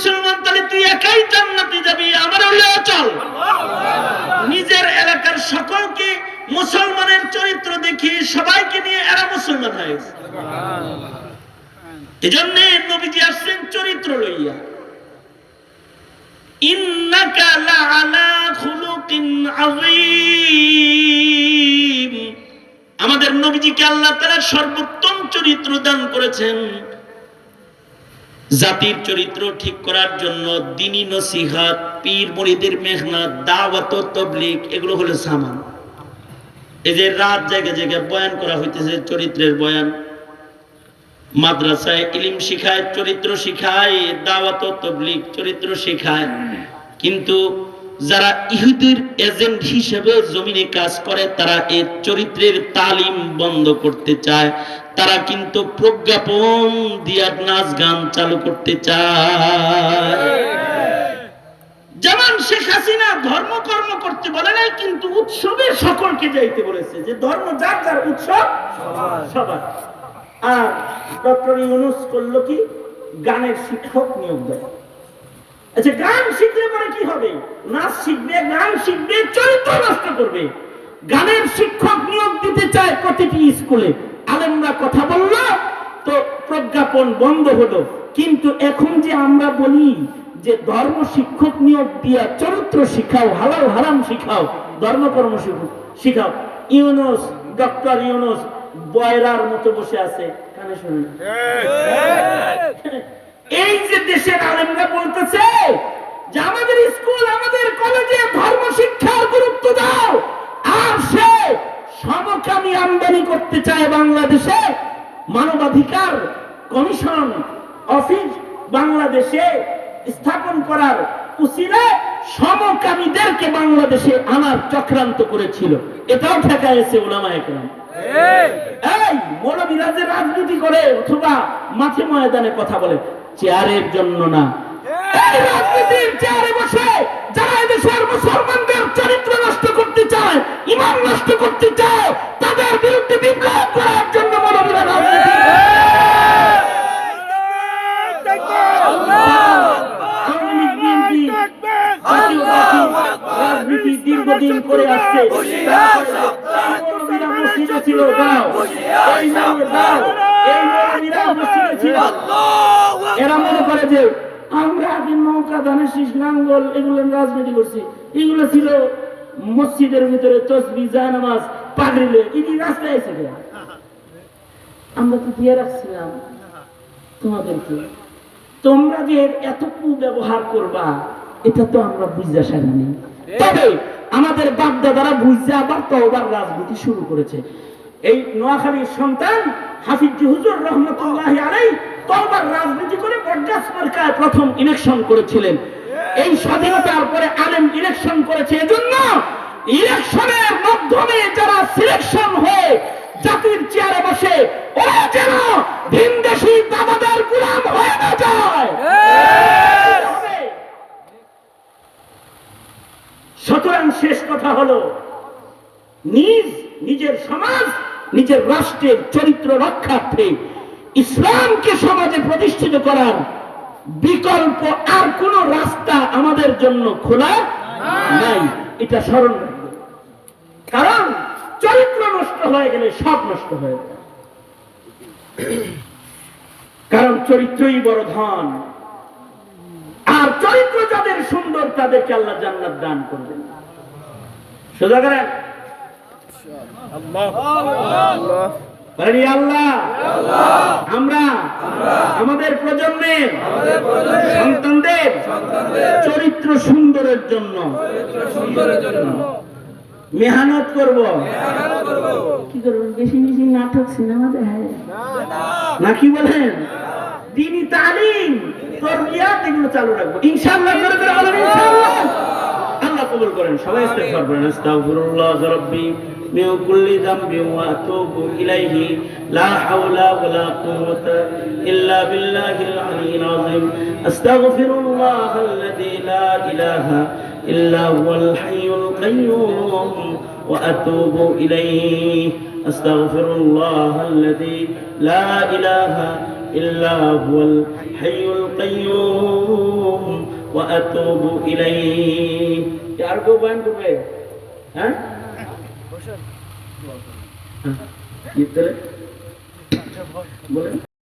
মুসলমান, তাহলে তুই একাই জান্নাতে যাবি আমার হলে চল। নিজের এলাকার সকলকে মুসলমানের চরিত্র দেখিয়ে সবাইকে নিয়ে এরা মুসলমান এজন্য নবীজি আসছেন চরিত্র লইয়া। ইন্নাকা লাআলা খুলুকিন আযীম। আমাদের নবীজিকে আল্লাহ তাআলা সর্বোত্তম চরিত্র দান করেছেন। জাতির চরিত্র ঠিক করার জন্য দিনী নসিহাত, পীর মরিদের মেঘনা দাওয়াত তবলিক এগুলো হলো সামান। এই যে রাত জায়গা জায়গায় বয়ান করা হইতেছে চরিত্রের বয়ান। মাদ্রাসায় ইলিম শিখায়, চরিত্র শিখায়, দাওয়াত তবলিক চরিত্র শিখায়। কিন্তু যারা ইহুদির এজেন্ট হিসেবে জমিনে কাজ করে, তারা এই চরিত্রের তালিম বন্ধ করতে চায়। তারা কিন্তু প্রজ্ঞাপন দিয়া নাচ গান চালু করতে চায়। যেমন শেখ হাসিনা ধর্ম কর্ম করতে বলে নাই, কিন্তু উৎসবে সকলকে যাইতে বলেছে যে ধর্ম যার যার উৎসব, সবার। আর ডক্টর ইউনুস করল কি? গানের শিক্ষক নিয়োগ দেয় আচ্ছা গান শিখলে পরে কি হবে? নাচ শিখবে গান শিখবে চরিত্র নষ্ট করবে। গানের শিক্ষক নিয়োগ দিতে চায় প্রতিটি স্কুলে। আলেমরা কথা বলল তো প্রজ্ঞাপন বন্ধ হলো। কিন্তু এখন যে আমরা বলি যে ধর্ম শিক্ষক নিয়োগ দিয়া চরিত্র শিখাও হালাল হারাম শিখাও ধর্মকর্ম শিখো- শিখাও। ইউনুস ডক্টর ইউনুস বয়রার মতো বসে আছে। কানে শুনুন। এই যে দেশের আলেমরা বলতেছে যে আমাদের স্কুল আমাদের কলেজে ধর্ম শিক্ষার গুরুত্ব দাও আর সে সমকামী আমদানি করতে চায় বাংলাদেশে। মানবাধিকার কমিশন অফিস বাংলাদেশে স্থাপন করার উচিলে সমকামীদেরকে বাংলাদেশে আনার চক্রান্ত করেছিল। এটাও ঠেকাইছে ওলামা একরাম এই! মৌলবীরা যে রাজনীতি করে অথবা মাঠে ময়দানে কথা বলে। চেয়ারের জন্য না। রাজনীতির চেয়ারে বসে যারা দেশের মুসলমানদের চরিত্র নষ্ট করতে চায় ইমান নষ্ট করতে চায় তাদের বিরুদ্ধে বিপ্লব করার জন্য মৌলবীরা রাজনীতি দীর্ঘদিন করে আসছে। ছিল দাও। দাও। এই মৌলবীরা মসজিদে ছিল। এরা মনে করে যে আমরা আগে নৌকা ধানের শীষ এগুলো রাজনীতি করছি। এগুলো ছিল মসজিদের ভিতরে তসবি জায়নামাজ পাগড়িলে। এটি রাস্তায় এসে গেল আমরা তো দিয়ে রাখছিলাম। তোমাদেরকে তোমরা যে এত ব্যবহার করবা এটা তো আমরা বুঝতে সারিনি। তবে আমাদের বাপ দাদারা বুঝতে আবার তওবার রাজনীতি শুরু করেছে। এই নোয়াখালীর সন্তান হাফিজ হুজুর রহমতুল্লাহ আলাই তওবার রাজনীতি করে বটগাছ মার্কায় প্রথম ইলেকশন করেছিলেন। এই স্বাধীনতার পরে আলেম ইলেকশন করেছে। এজন্য ইলেকশনের মাধ্যমে যারা সিলেকশন হয়ে জাতির চেয়ারে বসে, ওরা যেন ভিনদেশি দাদাদের গুলাম হয়ে না যায়। সুতরাং শেষ কথা হলো, নিজ, নিজের সমাজ নিজের রাষ্ট্রের চরিত্র রক্ষার্থে ইসলামকে সমাজে প্রতিষ্ঠিত করার বিকল্প আর কোন রাস্তা আমাদের জন্য খোলা নাই। এটা স্মরণ কারণ চরিত্র নষ্ট হয়ে গেলে সব নষ্ট হয়ে যায়। কারণ চরিত্রই বড় ধন। আর চরিত্র যাদের সুন্দর, তাদেরকে আল্লাহ জান্নাত দান করবেন। সোজা করেন আমরা আমাদের প্রজন্মের সন্তানদের চরিত্র সুন্দরের জন্য মেহনত করব। কি করবেন বেশি বেশি নাটক সিনেমা দেখায়। না কি বলেন? দিনী তালিম তরবিয়াত এগুলো চালু রাখব। ইনশাআল্লাহ করে করে ইনশাআল্লাহ। আল্লাহ কবুল করেন। সবাই ইস্তেগফার করেন। আস্তাগফিরুল্লাহ রাব্বি। من كل ذنب وأتوب إليه. لا حول ولا قوة إلا بالله العلي العظيم. أستغفر الله الذي لا إله إلا هو الحي القيوم وأتوب إليه. أستغفر الله الذي لا إله إلا هو الحي القيوم وأتوب إليه. يا أرجو بان ها؟ হ্যাঁ? কি তাহলে? বলেন